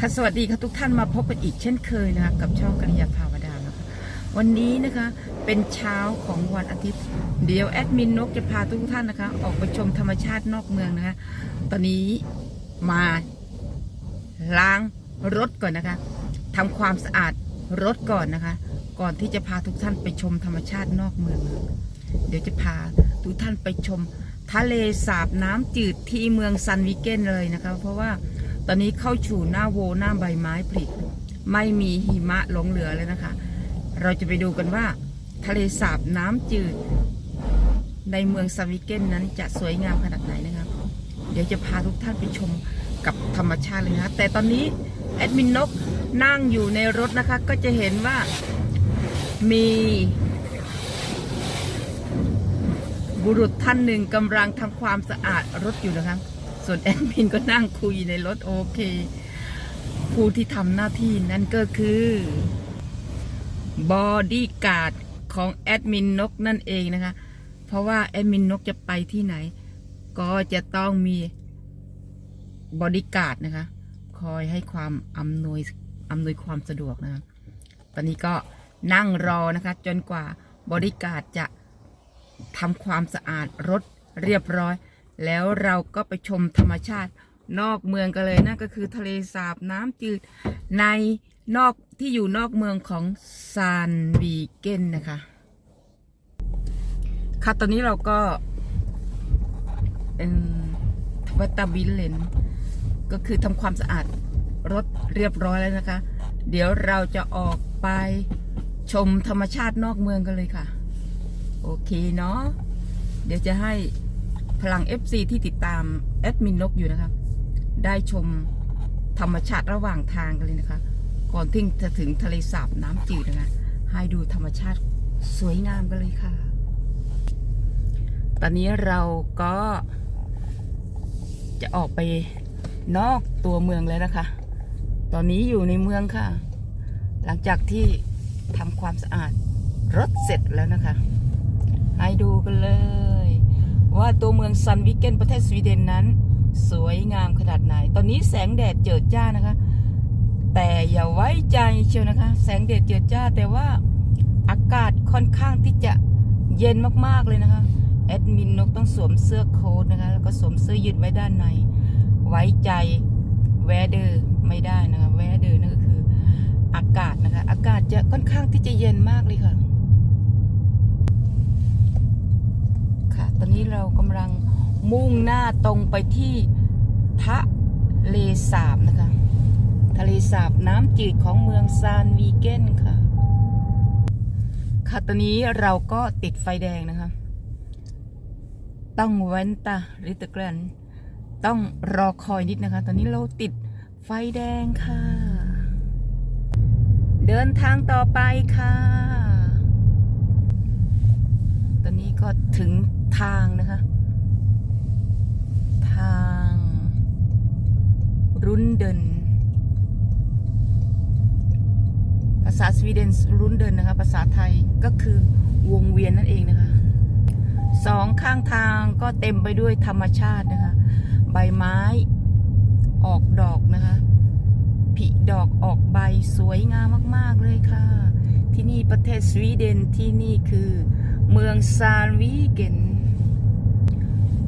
ค่ะสวัสดีค่ะทุกท่านมาพบกันอีกเช่นเคยนะคะกับช่องกัญญาภาวดานะคะวันนี้นะคะเป็นเช้าของวันอาทิตย์ เดี๋ยวแอดมินนกจะพาทุกท่านนะคะ ออกไปชมธรรมชาตินอกเมืองนะคะ ตอนนี้มาล้างรถก่อนนะคะทำความสะอาดรถก่อนนะคะ ก่อนที่จะพาทุกท่านไปชมธรรมชาตินอกเมือง เดี๋ยวจะพาทุกท่านไปชม ทะเลสาบน้ำจืดที่เมืองซันวิเกนเลยนะคะ เพราะว่า ตอนนี้เข้าสู่หน้าโวหน้าใบไม้ผลิไม่มีหิมะหลงเหลือเลยนะคะ เราจะไปดูกันว่า ทะเลสาบน้ำจืด ในเมืองซาวิเกนนั้นจะสวยงามขนาดไหนนะครับเดี๋ยวจะพาทุกท่านไปชมกับธรรมชาติเลยนะะแต่ตอนนี้แอดมินนกนั่งอยู่ในรถนะคะ ก็จะเห็นว่ามีบุรุษท่านหนึ่งกำลังทำความสะอาดรถอยู่นะคะ ส่วนแอดมินก็นั่งคุยในรถโอเค ผู้ที่ทำหน้าที่นั่นก็คือบอดี้การ์ดของแอดมินนกนั่นเองนะคะ เพราะว่าแอดมินนกจะไปที่ไหน ก็จะต้องมีบอดี้การ์ดนะคะ คอยให้ความอำนวยอำนวยความสะดวกนะคะ ตอนนี้ก็นั่งรอนะคะ จนกว่าบอดี้การ์ดจะทำความสะอาดรถเรียบร้อย แล้วเราก็ไปชมธรรมชาตินอกเมืองกันเลยนั่นก็คือทะเลสาบน้ำจืดในนอกที่อยู่นอกเมืองของซานวีเกนนะคะ ค่ะตอนนี้เราก็เป็นวัตตาบิลเลนก็คือทำความสะอาดรถเรียบร้อยแล้วนะคะ เดี๋ยวเราจะออกไปชมธรรมชาตินอกเมืองกันเลยค่ะ โอเคเนาะเดี๋ยวจะให้ ลัง FC ที่ติดตามแอดมินนกอยู่นะคะ ได้ชมธรรมชาติระหว่างทางกันเลยนะคะ ก่อนที่จะถึงทะเลสาบน้ำจืดนะคะ ให้ดูธรรมชาติสวยงามกันเลยค่ะ ตอนนี้เราก็จะออกไปนอกตัวเมืองแล้วนะคะ ตอนนี้อยู่ในเมืองค่ะ หลังจากที่ทำความสะอาดรถเสร็จแล้วนะคะ ให้ดูกันเลย ว่าตัวเมืองซันวิกเกนประเทศสวีเดนนั้น สวยงามขนาดไหน ตอนนี้แสงแดดเจิดจ้านะคะ แต่อย่าไว้ใจเชียวนะคะ แสงแดดเจิดจ้า แต่ว่าอากาศค่อนข้างที่จะเย็นมากๆเลยนะคะแอดมินนกต้องสวมเสื้อโค้ทนะคะ แล้วก็สวมเสื้อยืดไว้ด้านใน ไว้ใจแวเดอร์ไม่ได้นะคะแวเดอร์นั่นก็คืออากาศนะคะ อากาศจะค่อนข้างที่จะเย็นมากเลยค่ะ ค่ะ ตอนนี้เรากำลังมุ่งหน้าตรงไปที่ทะเลสาบนะคะ ทะเลสาบน้ำจืดของเมืองซานวีเกนค่ะ ค่ะตอนนี้เราก็ติดไฟแดงนะคะ ต้องเว้นตาริตเกรนต้องรอคอยนิดนะคะ ตอนนี้เราติดไฟแดงค่ะ เดินทางต่อไปค่ะ ตอนนี้ก็ถึง ทางนะคะ ทาง รุนเดิน ภาษาสวีเดนรุนเดินนะคะ ภาษาไทยก็คือวงเวียนนั่นเองนะคะ สองข้างทางก็เต็มไปด้วยธรรมชาตินะคะ ใบไม้ออกดอกนะคะ ผลิดอกออกใบสวยงามมาก ๆ เลยค่ะ ที่นี่ประเทศสวีเดนที่นี่คือ เมืองซาลวีเกน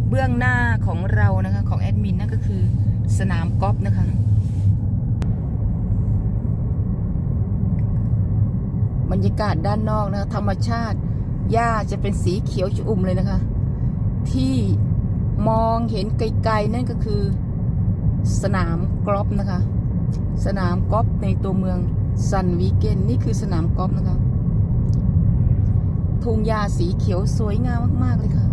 เบื้องหน้าของเรานะคะของแอดมินนั่นก็คือสนามกอล์ฟนะคะ บรรยากาศด้านนอกนะคะ ธรรมชาติหญ้าจะเป็นสีเขียวชอุ่มเลยนะคะ ที่มองเห็นไกลๆนั่นก็คือ สนามกอล์ฟนะคะ สนามกอล์ฟในตัวเมืองซันวีเกนนี่คือสนามกอล์ฟนะคะ ทุ่งหญ้าสีเขียวสวยงามมาก ๆ เลยค่ะ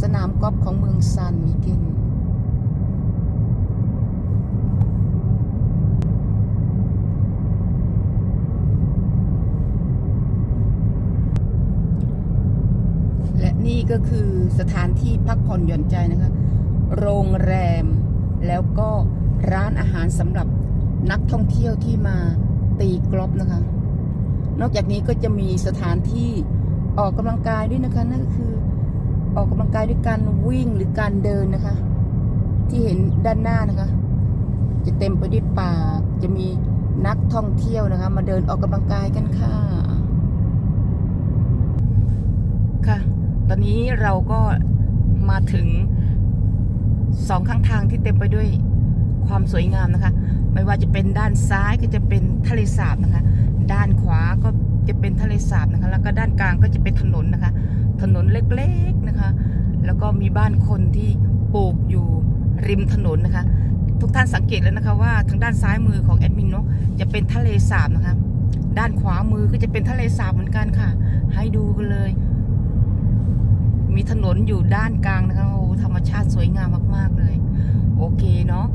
สนามกอล์ฟของเมืองซันวีเกนและนี่ก็คือสถานที่พักผ่อนหย่อนใจนะคะ โรงแรมแล้วก็ร้านอาหารสำหรับนักท่องเที่ยวที่มา ตีกอล์ฟนะคะ นอกจากนี้ก็จะมีสถานที่ออกกำลังกายด้วยนะคะนั่นก็คือออกกำลังกายด้วยการวิ่งหรือการเดินนะคะ ที่เห็นด้านหน้านะคะ จะเต็มไปด้วยป่าจะมีนักท่องเที่ยวนะคะ มาเดินออกกำลังกายกันค่ะ ค่ะ ตอนนี้เราก็มาถึงสองข้างทางที่เต็มไปด้วยความสวยงามนะคะ ไม่ว่าจะเป็นด้านซ้ายก็จะเป็นท สาบนะคะ ด้านขวาก็จะเป็นทะเลสาบนะคะ แล้วก็ด้านกลางก็จะเป็นถนนนะคะ ถนนเล็กๆนะคะ แล้วก็มีบ้านคนที่ปลูกอยู่ริมถนนนะคะ ทุกท่านสังเกตแล้วนะคะว่าทางด้านซ้ายมือของแอดมินนกจะเป็นทะเลสาบนะคะ ด้านขวามือก็จะเป็นทะเลสาบเหมือนกันค่ะ ให้ดูกันเลย มีถนนอยู่ด้านกลางนะคะโอ้ธรรมชาติสวยงามมาก ๆเลย โอเคเนาะ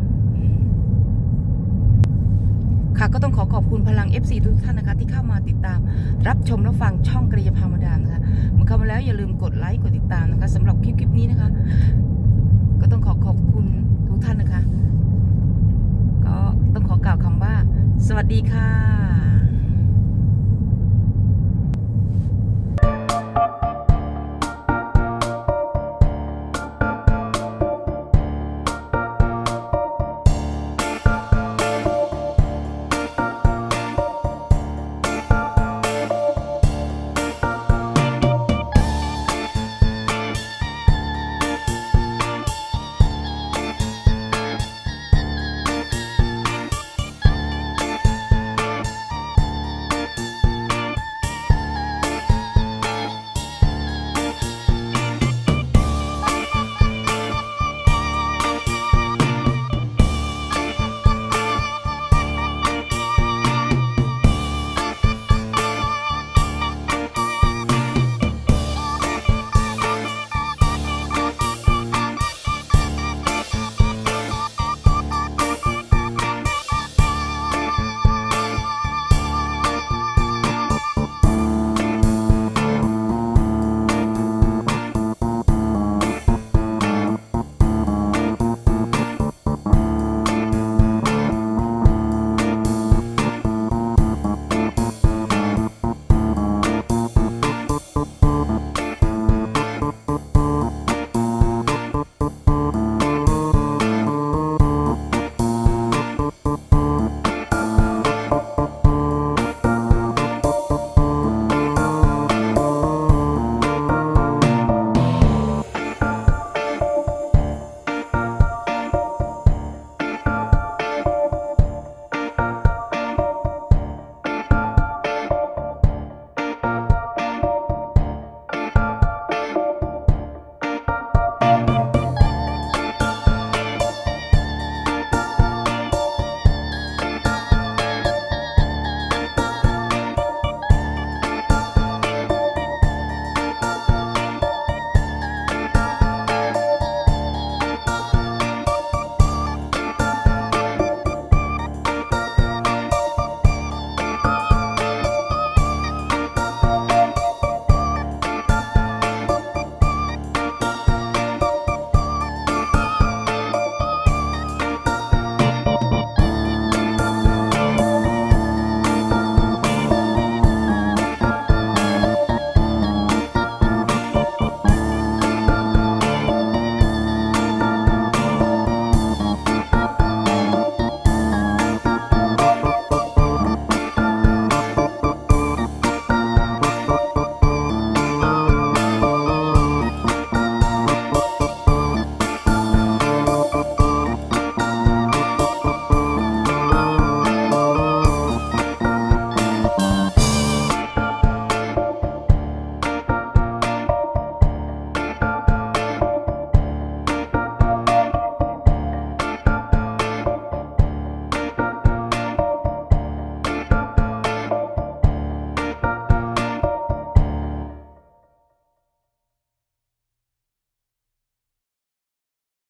ค่ะ ก็ต้องขอขอบคุณพลัง FC ทุกท่านนะคะ ที่เข้ามาติดตาม รับชมและฟังช่องกระยาพามาดามนะคะเมื่อเข้ามาแล้วอย่าลืมกดไลค์กดติดตามนะคะสำหรับคลิปคลิปนี้นะคะ ก็ต้องขอขอบคุณทุกท่านนะคะ ก็ต้องขอกล่าวคำว่า สวัสดีค่ะ